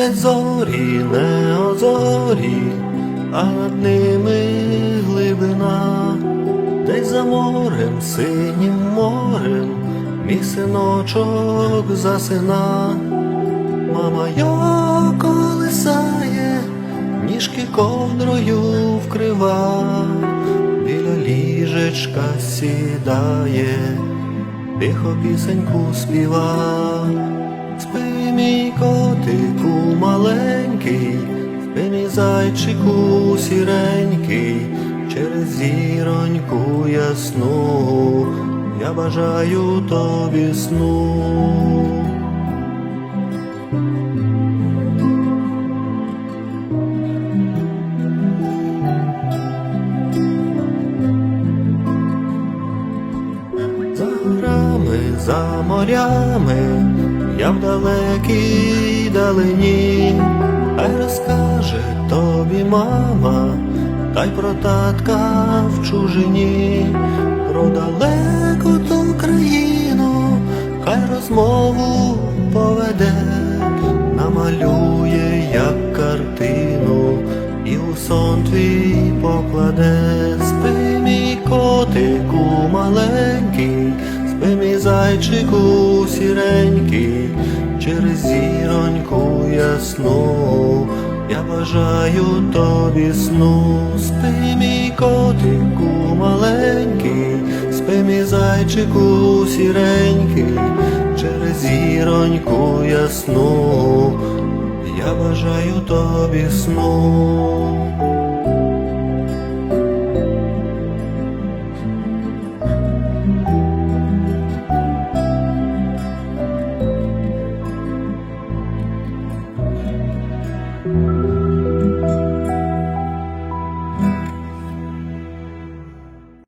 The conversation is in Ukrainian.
де зорі не озорі, а над ними глибина, десь за морем, синім морем, мій синочок засина, мама його колисає, ніжки ковдрою вкрива, біля ліжечка сідає, тихо пісеньку співа. Мій котику маленький, спи, мій зайчику сіренький, через зіроньку ясну, я бажаю тобі сну. За морями, я в далекій далині, хай розкаже тобі мама, та й про татка в чужині, про далеку ту країну, хай розмову поведе, намалює як картину, і у сон твій покладе, спи мій котику маленький, спи мій зайчику сіренький, через зіроньку ясну, я бажаю тобі сну, спи мій котику маленький, спи мій зайчику сіренький, через зіроньку ясну, я бажаю тобі сну.